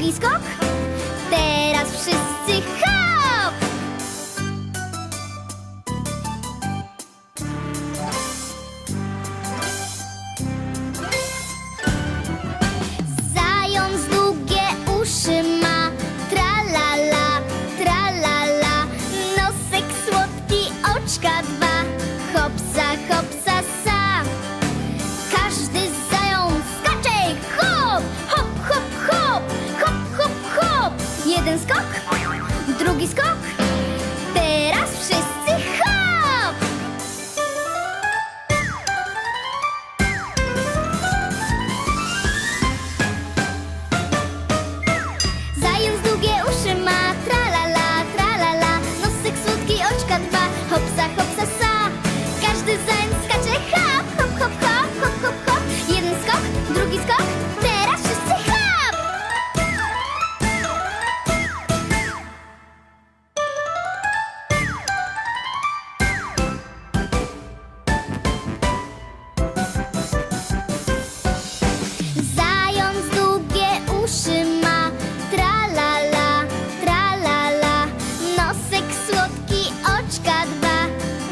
drugi Jeden skok, drugi skok.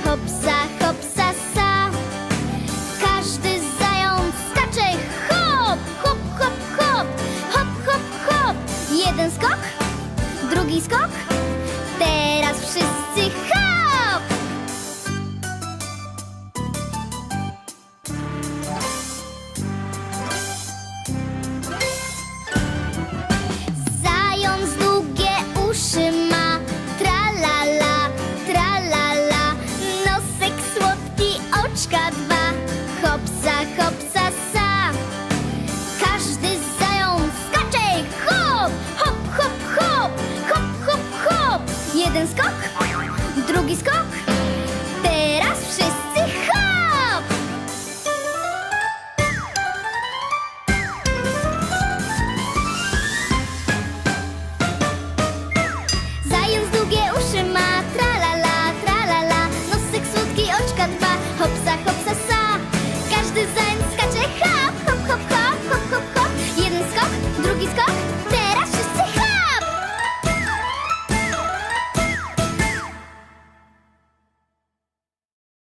hopsa, hopsa, sa. Każdy zając skacze hop, hop, hop, hop. Hop, hop, hop. Jeden skok, drugi skok. jeden skok?